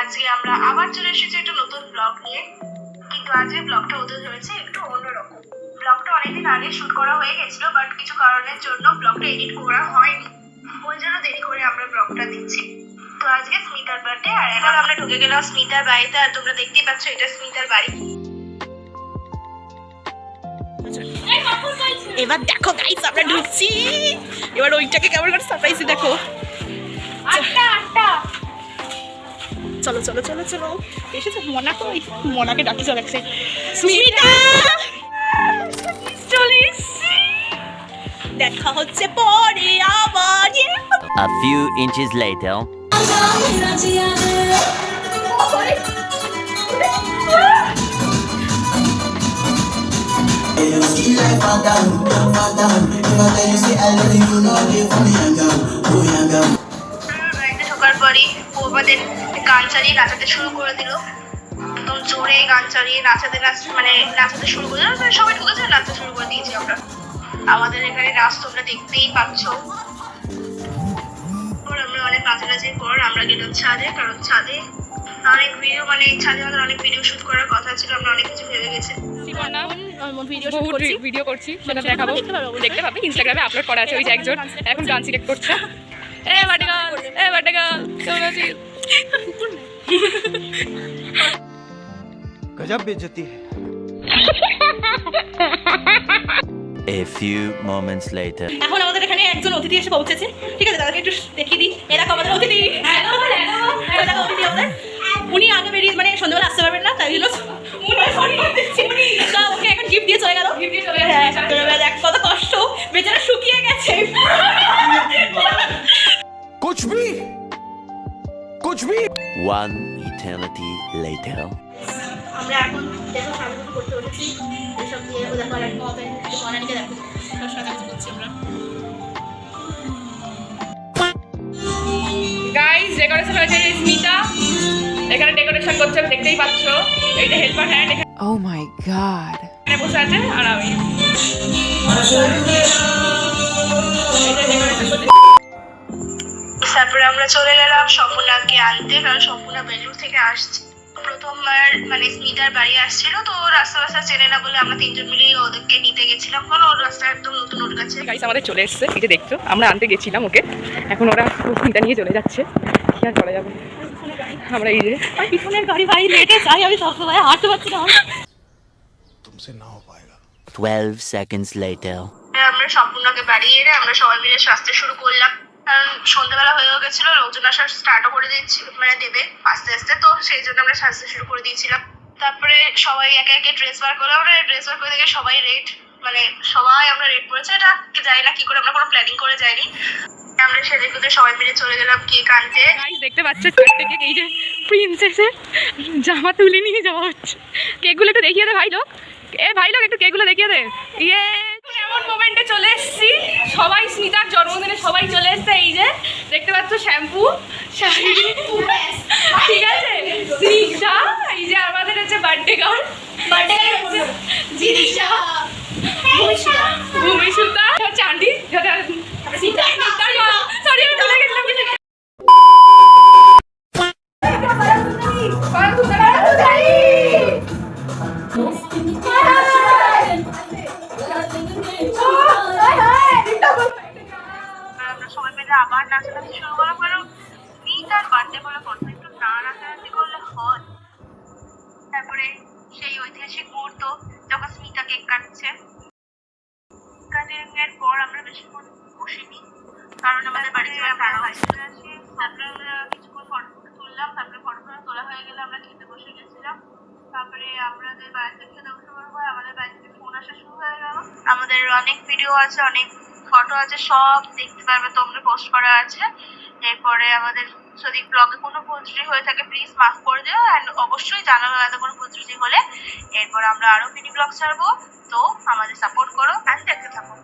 আজকে আমরা আবার চলে এসেছি একটা নতুন ব্লগ নিয়ে। কিন্তু আজকে ব্লগটা ওদের হয়েছে একটু অন্যরকম। ব্লগটা অনেকদিন আগে শুট করা হয়ে গেছিল বাট কিছু কারণের জন্য ব্লগটা এডিট করা হয়নি। ওই জন্য দেরি করে আমরা ব্লগটা দিচ্ছি। তো আজকে স্মিতার বার্থডে আর এখন আমরা ঢুকে গেলাম স্মিতার বাড়িতে আর তোমরা দেখতেই পাচ্ছ এটা স্মিতার বাড়ি। এবার দেখো গাইস আমরা ঢুকছি। এবার ওইটাকে কেমন করে সারপ্রাইজ দেখো। আটটা আটটা। চলো চলো চলো চলো এসেছে মনা কই মনাকে ডাকি চল একসে স্মিতা চলে এসছি। দেখা হচ্ছে পরে আবার A few inches later. You see like father, father. If I tell you say I love you, you know they for me young girl, oh young girl. গান চালিয়ে নাচাতে শুরু করে দিল। একদম জোরে গান চালিয়ে নাচাতে নাচ মানে নাচাতে শুরু করে দিল। মানে সবাই ঢুকেছে নাচতে শুরু করে দিয়েছি আমরা। আমাদের এখানে নাচ তোমরা দেখতেই পাচ্ছ। আমরা অনেক নাচানাচির পর আমরা গেলাম ছাদে কারণ ছাদে অনেক ভিডিও মানে ছাদে আমাদের অনেক ভিডিও শুট করার কথা ছিল আমরা অনেক কিছু ভেবে গেছি। ভিডিও বহু ভিডিও করছি। সেটা সেটা দেখাবো। দেখতে পাবে ইনস্টাগ্রামে আপলোড করা আছে ওই যে একজন। এখন গান সিলেক্ট করছে। এ বাটেগাল এ বাটেগাল কেমন আছিস गजब बेइज्जती है A few moments later. এখন আমাদের এখানে একজন অতিথি এসে পৌঁছেছে ঠিক আছে তাদেরকে একটু দেখিয়ে দিই এরা আমাদের অতিথি এই দেখো অতিথি আমাদের উনি আগে বেরিয়ে মানে সন্ধ্যাবেলা আসতে পারবেন না তাই জন্য তা ওকে এখন গিফট দিয়ে চলে গেল হ্যাঁ, সন্ধ্যাবেলা বুঝবি ওয়ান ইটার্নিটি লেটার আমরা এখন দেখো সামনে করতে উঠেছি এসব নিয়ে দেখো আর একটা হবে অনেকে দেখো গাইস ডেকোরেশন হয়েছে স্মিতা এখানে ডেকোরেশন করছে দেখতেই পাচ্ছো এইটা helper hand oh my god এখানে বসে আছে আর আমি তারপরে আমরা চলে গেলাম স্বপনাকে আনতে কারণ সম্পূর্ণ বেলুর থেকে আসছে। প্রথমবার মানে স্মিতার বাড়ি আসছিল তো রাস্তা রাস্তা চেনে না বলে আমরা তিনজন মিলে ওদেরকে নিতে গেছিলাম। কোন ওর রাস্তা একদম নতুন ওর কাছে। গাইস আমাদের চলে এসছে এই যে দেখছ আমরা আনতে গেছিলাম ওকে। এখন ওরা স্মিতা নিয়ে চলে যাচ্ছে। কি আর করা যাবে? আমরা এই যে পিছনের গাড়ি ভাই লেটে চাই আমি সব সময় হাঁটতে পারছি না। তুমসে না হবে 12 seconds later আমরা সম্পূর্ণকে বাড়িয়ে আমরা সবাই মিলে স্বাস্থ্য শুরু করলাম। কারণ সন্ধ্যাবেলা হয়েও গেছিল, লোকজন আসা স্টার্টও করে দিচ্ছি মানে দেবে আস্তে আস্তে, তো সেই জন্য আমরা সাজতে শুরু করে দিয়েছিলাম। তারপরে সবাই একে একে ড্রেস বার করলাম, আমরা ড্রেস বার করে দেখে সবাই রেড মানে সবাই আমরা রেড করেছি এটা জানি না কি করে, আমরা কোনো প্ল্যানিং করে যাইনি। আমরা গুজে সবাই মিলে চলে গেলাম কেক আনতে। দেখতে পাচ্ছ চারটে এই যে প্রিন্সেসের জামা তুলে নিয়ে যাওয়া হচ্ছে। কেকগুলো একটু দেখিয়ে দে ভাই লোক। এ ভাই লোক, একটু কেকগুলো দেখিয়ে দে। ইয়ে এমন মোমেন্টে চলে এসেছি। সবাই, স্মিতার জন্মদিনে সবাই চলে এসেছে। এই যে, দেখতে পাচ্ছ, শ্যাম্পু, শাড়ি। আবার নাচানাচি শুরু করলাম কারণ স্মিতার বার্থডে বলে কথা একটু না নাচানাচি করলে হয়। তারপরে সেই ঐতিহাসিক মুহূর্ত যখন স্মিতা কেক কাটছে। কাটিং এর পর আমরা বেশিক্ষণ বসিনি কারণ আমাদের বাড়িতে তারা হয়েছিল তারপরে আমরা কিছুক্ষণ ফটো তুললাম তারপরে ফটো ফটো তোলা হয়ে গেলে আমরা খেতে বসে গেছিলাম। তারপরে আমাদের বাড়িতে খেতে বসে বড় আমাদের বাড়ি থেকে ফোন আসা শুরু হয়ে গেল। আমাদের অনেক ভিডিও আছে অনেক ফটো আছে, সব দেখতে পারবে, তোমরা পোস্ট করা আছে। এরপরে আমাদের যদি ব্লগে কোনো ভুল ত্রুটি হয়ে থাকে প্লিজ মাফ করে দিও অ্যান্ড অবশ্যই জানাবে এত কোনো ভুল ত্রুটি হলে। এরপর আমরা আরও মিনি ব্লগ ছাড়বো, তো আমাদের সাপোর্ট করো অ্যান্ড দেখতে থাকো।